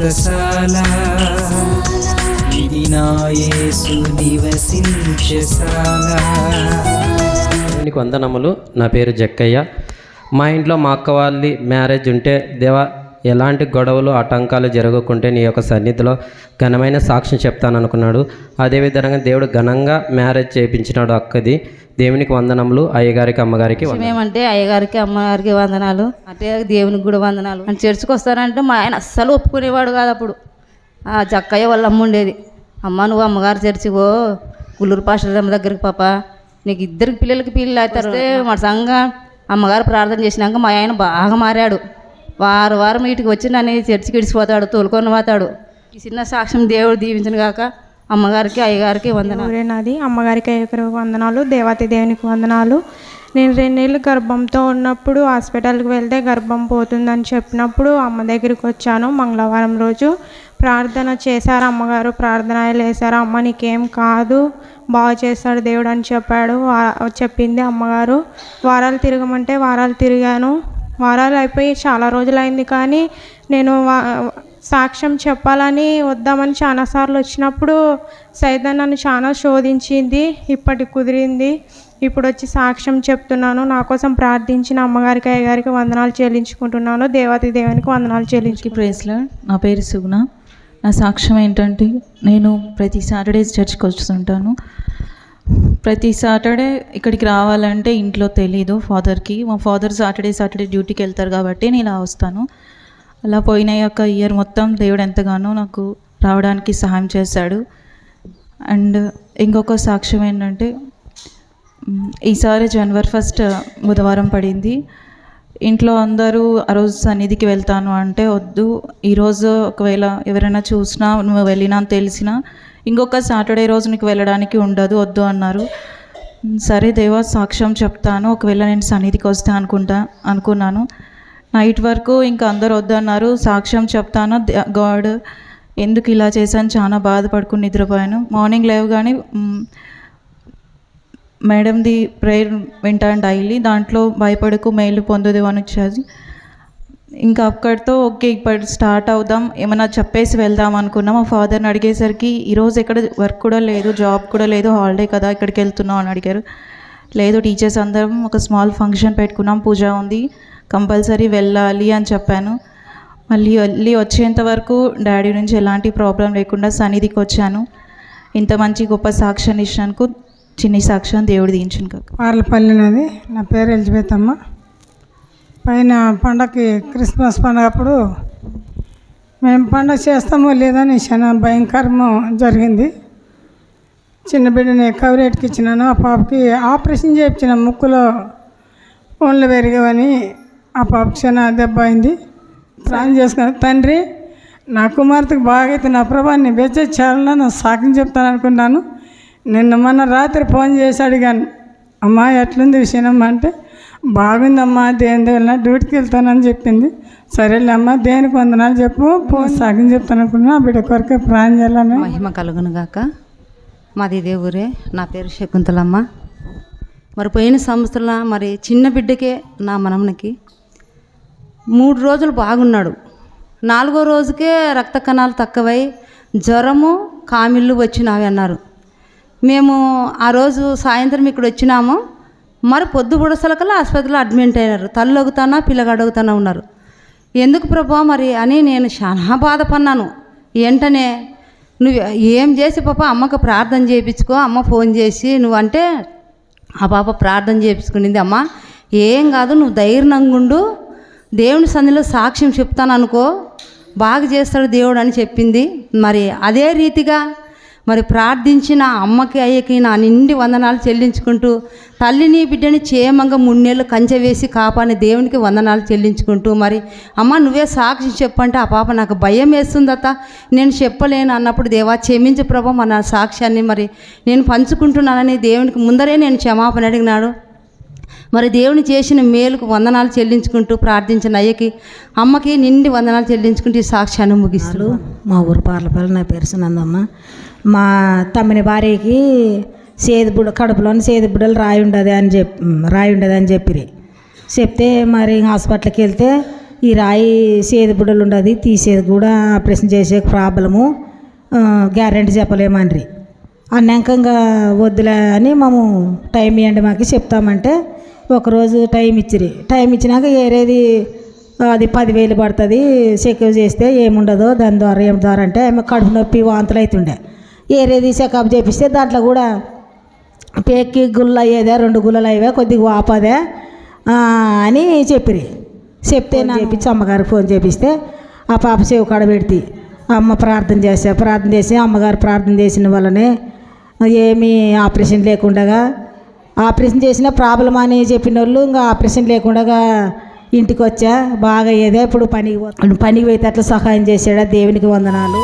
వ్రతశాల ఇది నా నివసించశాల వందనములు. నా పేరు జక్కయ్య. మా ఇంట్లో మా అక్క వాళ్ళి మ్యారేజ్ ఉంటే దేవా ఎలాంటి గొడవలు ఆటంకాలు జరగకుంటే నీ యొక్క సన్నిధిలో ఘనమైన సాక్ష్యం చెప్తాను అనుకున్నాడు అదేవిధంగా దేవుడు ఘనంగా మ్యారేజ్ చేయించినాడు అక్కది. దేవునికి వందనములు అయ్యగారికి అమ్మగారికి. మేమంటే అయ్యగారికి అమ్మగారికి వందనాలు. అంటే దేవునికి కూడా వందనాలు. అని చర్చికి వస్తారంటే మా ఆయన అస్సలు ఒప్పుకునేవాడు కాదు అప్పుడు. ఆ జక్కయ్య వాళ్ళ అమ్మ ఉండేది. అమ్మ నువ్వు అమ్మగారు చర్చికో గుల్లూరు పాస్టర్ అమ్మ దగ్గరికి పాప. నీకు ఇద్దరికి పిల్లలకి పిల్లలు అవుతారు మా సంఘ అమ్మగారు ప్రార్థన చేసినాక మా ఆయన బాగా మారాడు. వారం వారం ఇటుకు వచ్చి నన్ను చర్చికి ఇడిచిపోతాడు తోలుకొని పోతాడు. ఈ చిన్న సాక్ష్యం దేవుడు దీవించిన కాక అమ్మగారికి అయ్యగారికి వందనాలు. నాది. అమ్మగారికి అయ్యగారికి వందనాలు. దేవాతి దేవునికి వందనాలు. నేను రెండేళ్ళు గర్భంతో ఉన్నప్పుడు హాస్పిటల్కి వెళ్తే గర్భం పోతుందని చెప్పినప్పుడు అమ్మ దగ్గరికి వచ్చాను. మంగళవారం రోజు ప్రార్థన చేశారు. అమ్మగారు ప్రార్థన వేశారు. అమ్మ నీకేం కాదు. బాగా చేస్తాడు దేవుడు అని చెప్పాడు. చెప్పింది అమ్మగారు. వారాలు తిరగమంటే వారాలు తిరిగాను. వారాలు అయిపోయి చాలా రోజులైంది కానీ నేను వా- సాక్ష్యం చెప్పాలని వద్దామని చాలాసార్లు వచ్చినప్పుడు సైతం నన్ను చాలా శోధించింది ఇప్పటికి కుదిరింది. ఇప్పుడు వచ్చి సాక్ష్యం చెప్తున్నాను నా కోసం ప్రార్థించిన అమ్మగారికి అయ్యగారికి వందనాలు చెల్లించుకుంటున్నాను. దేవాతి దేవునికి వందనాలు చెల్లించు ప్రైజ్లా నా పేరు సుగుణ. నా సాక్ష్యం ఏంటంటే నేను ప్రతి సాటర్డే చర్చ్కి వస్తుంటాను. ప్రతి సాటర్డే ఇక్కడికి రావాలంటే ఇంట్లో తెలీదు ఫాదర్కి. మా ఫాదర్ సాటర్డే సాటర్డే డ్యూటీకి వెళ్తారు కాబట్టి నేను ఇలా వస్తాను. అలా పోయిన యొక్క ఇయర్ మొత్తం దేవుడు ఎంతగానో నాకు రావడానికి సహాయం చేశాడు. అండ్ ఇంకొక సాక్ష్యం ఏంటంటే ఈసారి జనవరి ఫస్ట్ బుధవారం పడింది. ఇంట్లో అందరూ ఆ రోజు సన్నిధికి వెళ్తాను అంటే వద్దు. ఈరోజు ఒకవేళ ఎవరైనా చూసినా నువ్వు వెళ్ళినా తెలిసినా ఇంకొక సాటర్డే రోజు నీకు వెళ్ళడానికి ఉండదు వద్దు అన్నారు. సరే దేవా సాక్ష్యం చెప్తాను. ఒకవేళ నేను సన్నిధికి వస్తే అనుకుంటా అనుకున్నాను. నైట్ వరకు ఇంకా అందరు వద్దన్నారు సాక్ష్యం చెప్తాను. గాడ్ ఎందుకు ఇలా చేశాను? చాలా బాధపడుకుని నిద్రపోయాను. మార్నింగ్ లేవగానే మ్, మేడంది ప్రేయర్ వింటాను డైలీ. దాంట్లో భయపడకు మేలు పొందదు అని వచ్చేది ఇంకా అక్కడితో ఓకే ఇప్పుడు స్టార్ట్ అవుదాం ఏమైనా చెప్పేసి వెళ్దాం అనుకున్నాం మా ఫాదర్ని అడిగేసరికి ఈరోజు ఎక్కడ వర్క్ కూడా లేదు జాబ్ కూడా లేదు హాలిడే కదా ఇక్కడికి వెళ్తున్నాం అని అడిగారు. లేదు టీచర్స్ అందరం ఒక స్మాల్ ఫంక్షన్ పెట్టుకున్నాం పూజ ఉంది కంపల్సరీ వెళ్ళాలి అని చెప్పాను. మళ్ళీ వెళ్ళి వచ్చేంత వరకు డాడీ నుంచి ఎలాంటి ప్రాబ్లం లేకుండా సన్నిధికి వచ్చాను. ఇంత మంచి గొప్ప సాక్ష్యాన్ని ఇచ్చినందుకు చిన్ని సాక్ష్యం దేవుడు దించిన కాక. పార్లపల్లి నది నా పేరు ఎలిజబెత్ అమ్మ. పైన పండగకి క్రిస్మస్ పండగ అప్పుడు మేము పండగ చేస్తామో లేదని చాలా భయంకరము జరిగింది. చిన్న బిడ్డని కవరేట్కి ఇచ్చినాను ఆ పాపకి ఆపరేషన్ చేయించిన ముక్కులో ఫోన్లు పెరిగవని ఆ పాప చాలా దెబ్బ అయింది. ప్రాణం చేసుకుని తండ్రి నా కుమార్తెకు బాగైతే నా ప్రభాన్ని వెచ్చేయాలని నా సాక్ష్యం చెప్తాను అనుకున్నాను. నిన్న మొన్న రాత్రి ఫోన్ చేసి అడిగాను అమ్మా ఎట్లుంది విషయం? అంటే బాగుందమ్మా దేని దేవుళ్ళ డ్యూటీకి వెళ్తానని చెప్పింది. సరేలే అమ్మా దేనికి వందనాలు చెప్పు. పో సగం చెప్తాను అనుకున్నా బిడ్డ కొరకే ప్రాణం చేయాలని మహిమ కలుగును గాక. మాది ఇదే ఊరే నా పేరు శకుంతలమ్మ. మరి పోయిన సంవత్సరం మరి చిన్న బిడ్డకే నా మనమునికి మూడు రోజులు బాగున్నాడు. నాలుగో రోజుకే రక్త కణాలు తక్కువై జ్వరము కామిళ్ళు వచ్చినావి అన్నారు. మేము ఆ రోజు సాయంత్రం ఇక్కడ వచ్చినాము. మరి పొద్దు బుడసలకల ఆసుపత్రిలో అడ్మిట్ అయినారు. తల్లి అడుగుతానా పిల్లగా అడుగుతానా ఉన్నారు. ఎందుకు ప్రభా మరి అని నేను చాలా బాధపడినాను వెంటనే నువ్వు ఏం చేసి పాప అమ్మకు ప్రార్థన చేయించుకో అమ్మ ఫోన్ చేసి నువ్వు అంటే ఆ పాప ప్రార్థన చేయించుకునింది అమ్మ ఏం కాదు నువ్వు ధైర్యంగుండు దేవుని సంధిలో సాక్ష్యం చెప్తాను అనుకో బాగా చేస్తాడు దేవుడు అని చెప్పింది. మరి అదే రీతిగా మరి ప్రార్థించిన అమ్మకి అయ్యకి నా నిండి వందనాలు చెల్లించుకుంటూ తల్లిని బిడ్డని క్షేమంగా మున్నేళ్ళు కంచె వేసి కాపాని దేవునికి వందనాలు చెల్లించుకుంటూ మరి అమ్మ నువ్వే సాక్షి చెప్పంటే ఆ పాప నాకు భయం వేస్తుందత నేను చెప్పలేను అన్నప్పుడు దేవా క్షమించు ప్రభా మన సాక్ష్యాన్ని మరి నేను పంచుకుంటున్నానని దేవునికి ముందరే నేను క్షమాపణ అడిగినాడు. మరి దేవుని చేసిన మేలుకు వందనాలు చెల్లించుకుంటూ ప్రార్థించిన అయ్యకి అమ్మకి నిండి వందనాలు చెల్లించుకుంటూ ఈ సాక్ష్యాన్ని ముగిస్తూ. మా ఊరు పార్లపల్లి నా పేరు సునందమ్మ. మా తమ్మిని భార్యకి సేదుబుడ కడుపులోని సేదుబుడలు రాయి ఉండదు అని చెప్పి రాయి ఉండదు అని చెప్పిరి. చెప్తే మరి హాస్పిటల్కి వెళ్తే ఈ రాయి సేదుబుడలు ఉండదు తీసేది కూడా ఆపరేషన్ చేసే ప్రాబ్లము గ్యారెంటీ చెప్పలేమని అన్నాకంగా వద్దులే అని మేము టైం ఇవ్వండి మాకు చెప్తామంటే ఒకరోజు టైం ఇచ్చిరి. టైం ఇచ్చినాక ఏరేది అది పదివేలు పడుతుంది చెకప్ చేస్తే ఏముండదో దాని ద్వారా ఏం ద్వారా అంటే ఆమె కడుపు నొప్పి వాంతులు అవుతుండే ఏరేది చెకప్ చేపిస్తే దాంట్లో కూడా పేక్కి గుళ్ళు అయ్యేదే రెండు గుళ్ళలు అయ్యే కొద్దిగా వాపదే అని చెప్పిరి. చెప్తే నా చేపించి అమ్మగారికి ఫోన్ చేపిస్తే ఆ పాప చెవి కాడ పెడితే అమ్మ ప్రార్థన చేసా ప్రార్థన చేసి అమ్మగారు ప్రార్థన చేసిన వల్లనే ఏమీ ఆపరేషన్ లేకుండా ఆపరేషన్ చేసిన ప్రాబ్లం అని చెప్పిన వాళ్ళు ఇంకా ఆపరేషన్ లేకుండా ఇంటికి వచ్చా. బాగా అయ్యేదే ఇప్పుడు పనికి పనికి పోతే అట్లా సహాయం చేసాడా దేవునికి వందనాలు.